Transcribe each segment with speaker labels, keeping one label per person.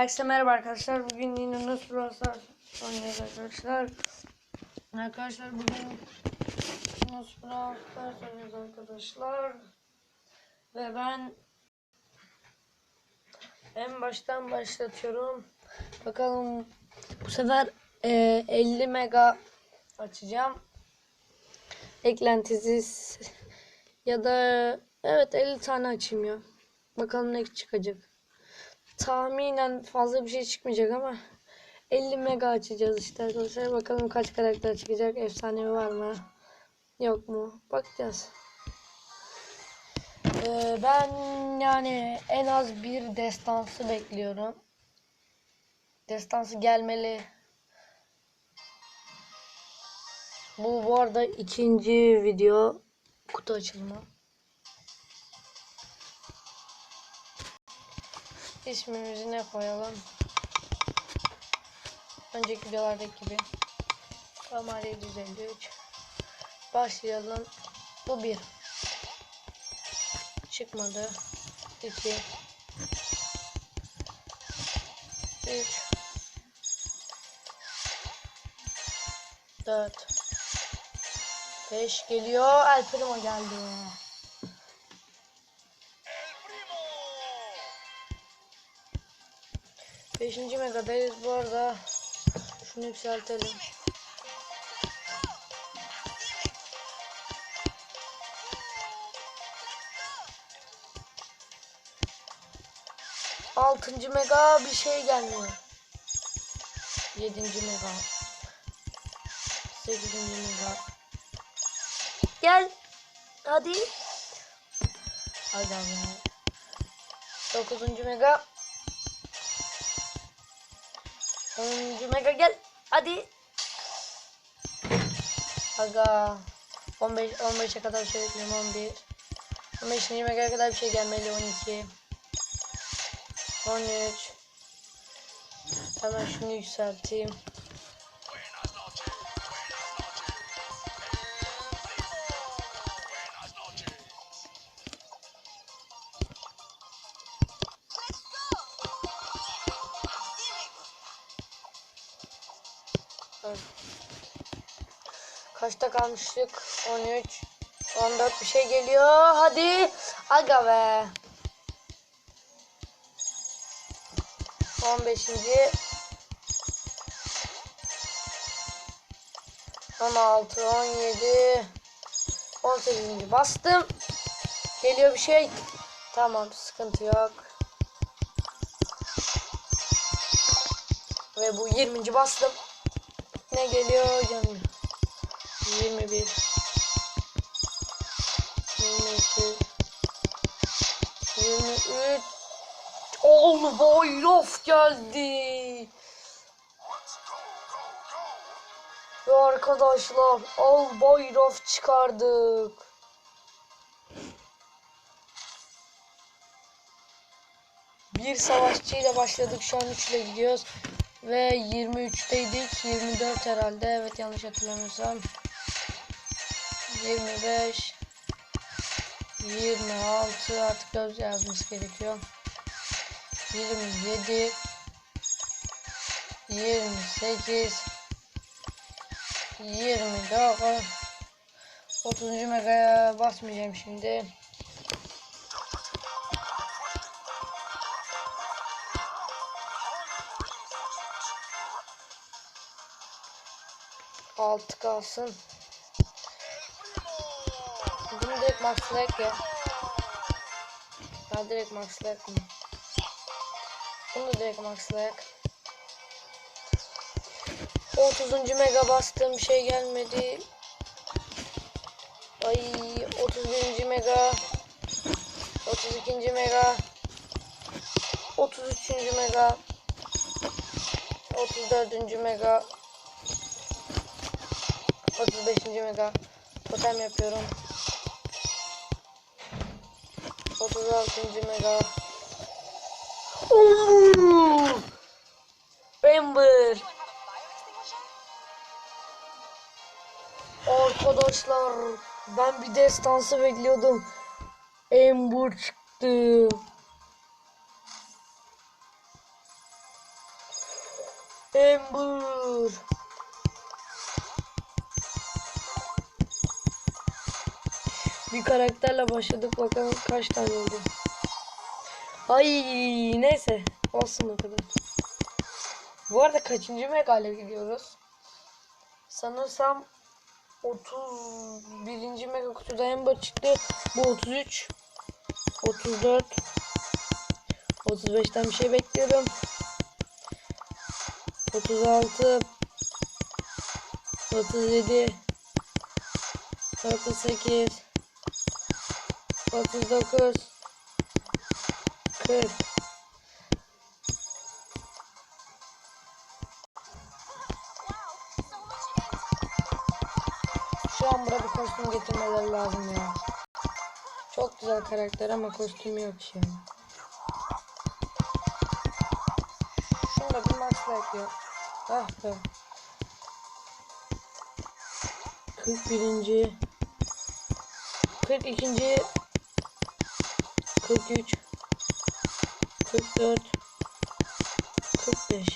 Speaker 1: Herkese merhaba arkadaşlar. Bugün yine Brawl Stars oynuyoruz arkadaşlar. Arkadaşlar bugün Brawl Stars oynuyoruz arkadaşlar. Ve ben en baştan başlatıyorum. Bakalım bu sefer e, 50 mega açacağım. Eklentisiz ya da evet 50 tane açayım ya. Bakalım ne çıkacak tahminen fazla bir şey çıkmayacak ama 50 mega açacağız işte arkadaşlar. Bakalım kaç karakter çıkacak. Efsanevi var mı? Yok mu? Bakacağız. Ee, ben yani en az bir destansı bekliyorum. Destansı gelmeli. Bu bu arada ikinci video kutu açılma. İsmimizi ne koyalım? Önceki videolardaki gibi. Kamar 753. Başlayalım. Bu bir. Çıkmadı. 2 3 4 5 geliyor. El Primo geldi. Beşinci megadayız bu arada. Şunu yükseltelim. Altıncı mega bir şey gelmiyor. Yedinci mega. Sekizinci mega. Gel. Hadi. Hadi abi. Dokuzuncu mega. 10. mega gel. Hadi. Aga. 15 15'e kadar şey bekliyorum 11. 15. mega'ya kadar bir şey gelmeli 12. 13. Hemen şunu yükselteyim. Kaçta kalmıştık? 13 14 bir şey geliyor. Hadi. Aga be. 15. 16 17 18. bastım. Geliyor bir şey. Tamam sıkıntı yok. Ve bu 20. bastım. Ne geliyor canım? 21 22 23 Oğlum Bayrof geldi. Ve arkadaşlar Al Bayrof çıkardık. Bir savaşçıyla başladık. Şu an 3 ile gidiyoruz. Ve 23'teydik. 24 herhalde. Evet yanlış hatırlamıyorsam. 25 26 artık 4 yazması gerekiyor. 27 28 29 30. megaya basmayacağım şimdi. Altı kalsın. Bunu direkt maxlayak ya. Ben direkt maxlayak mı? Bunu da direkt maxlayak. 30. mega bastım bir şey gelmedi. Ay 31. mega 32. mega 33. mega 34. mega 35. mega totem yapıyorum. 36. mega. Oo! Amber. Arkadaşlar ben bir destansı bekliyordum. Amber çıktı. Ember. Bir karakterle başladık bakalım kaç tane oldu. Ay neyse olsun o kadar. Bu arada kaçıncı megale gidiyoruz? Sanırsam 31. mega kutuda Ember çıktı. Bu 33. 34. 35'ten bir şey bekliyorum. 36 37 38 39 40 Şu an burada bir kostüm getirmeleri lazım ya. Çok güzel karakter ama kostümü yok şu an. Şunda bir max like yok. Ah be. 41. 42. 43. 44. 45.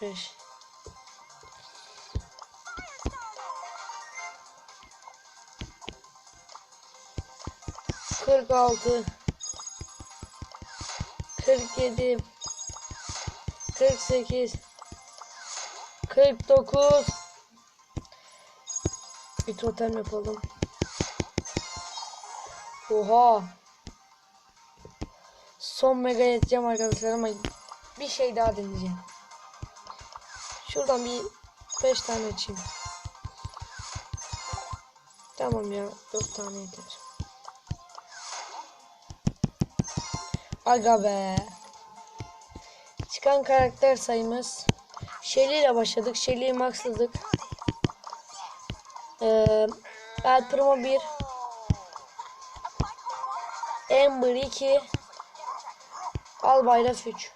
Speaker 1: 5. Kırk altı, kırk yedi, kırk sekiz, kırk dokuz. Bir totem yapalım. Oha. Son mega yeteceğim arkadaşlar ama bir şey daha deneyeceğim. Şuradan bir 5 tane açayım. Tamam ya 4 tane yeter. Aga be. Çıkan karakter sayımız Shelly ile başladık. Shelly'yi maxladık. Ee, El Primo 1 Ember 2 Albayrak 3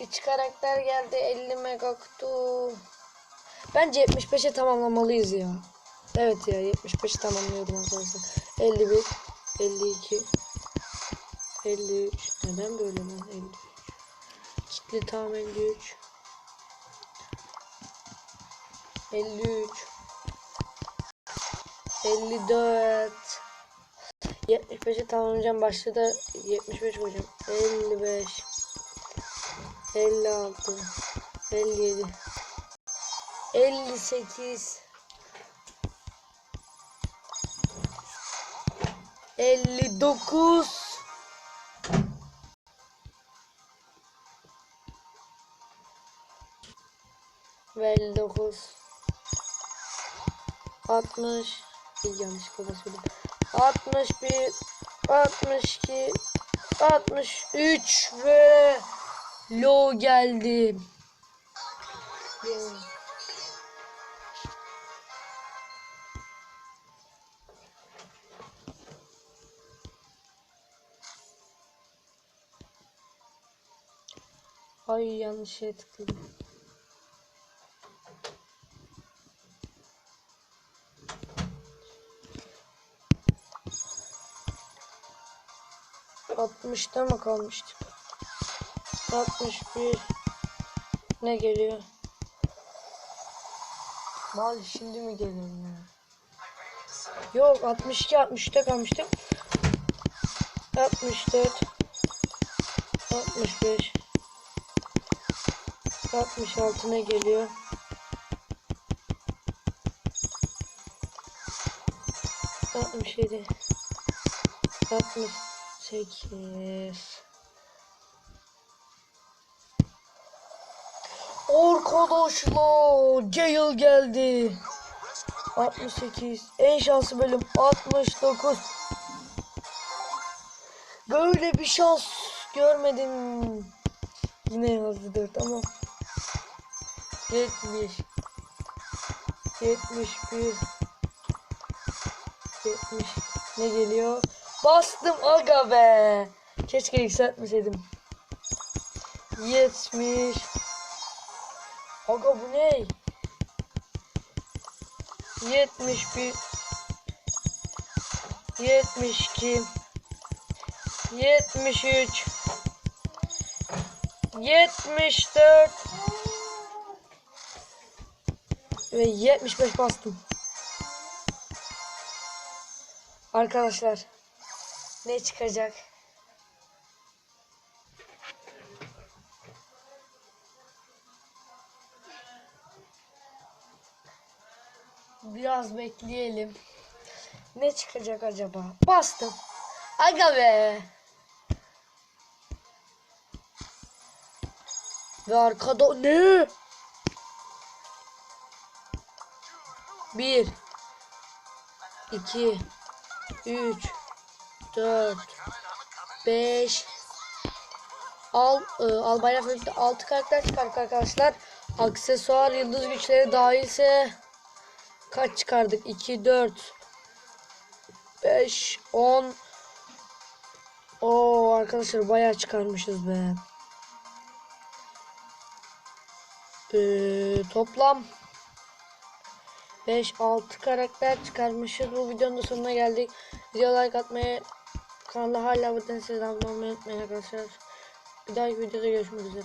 Speaker 1: İç karakter geldi 50 mega kutu. Bence 75'e tamamlamalıyız ya. Evet ya 75'i tamamlıyorum arkadaşlar. 51 52 53 Neden böyle lan 53 Kitli tam 53 53 54 75'e tamamlayacağım. Başta da 75 hocam. 55 56 57 58 59 ve 59 60 bir yanlışlıkla söyledim 61 62 63 ve low geldi. Ay yanlış tıkladım. Altmışta mı kalmıştık? 61 ne geliyor? Mal şimdi mi geliyor ya? Yok 62 63'te kalmıştık. 64 65 66 ne geliyor? Altmış yedi, altmış sekiz. Arkadaşlar Gale geldi. 68. En şanslı bölüm 69. Böyle bir şans görmedim. Yine yazdı 4 ama 70 71 70 ne geliyor? Bastım aga be. Keşke yükseltmeseydim. 70 Aga bu ne? 71 72 73 74 ve 75 bastım. Arkadaşlar ne çıkacak? Biraz bekleyelim. Ne çıkacak acaba? Bastım. Aga be. Ve arkada ne? Bir, iki, üç, dört, beş, al, e, al bayrak birlikte altı karakter çıkardık arkadaşlar. Aksesuar yıldız güçleri dahilse kaç çıkardık? 2, 4, 5, 10. Oo arkadaşlar bayağı çıkarmışız be. Ee, toplam 5-6 karakter çıkarmışız. Bu videonun da sonuna geldik. Video like atmayı, kanala hala abone değilseniz abone olmayı unutmayın arkadaşlar. Bir dahaki videoda görüşmek üzere.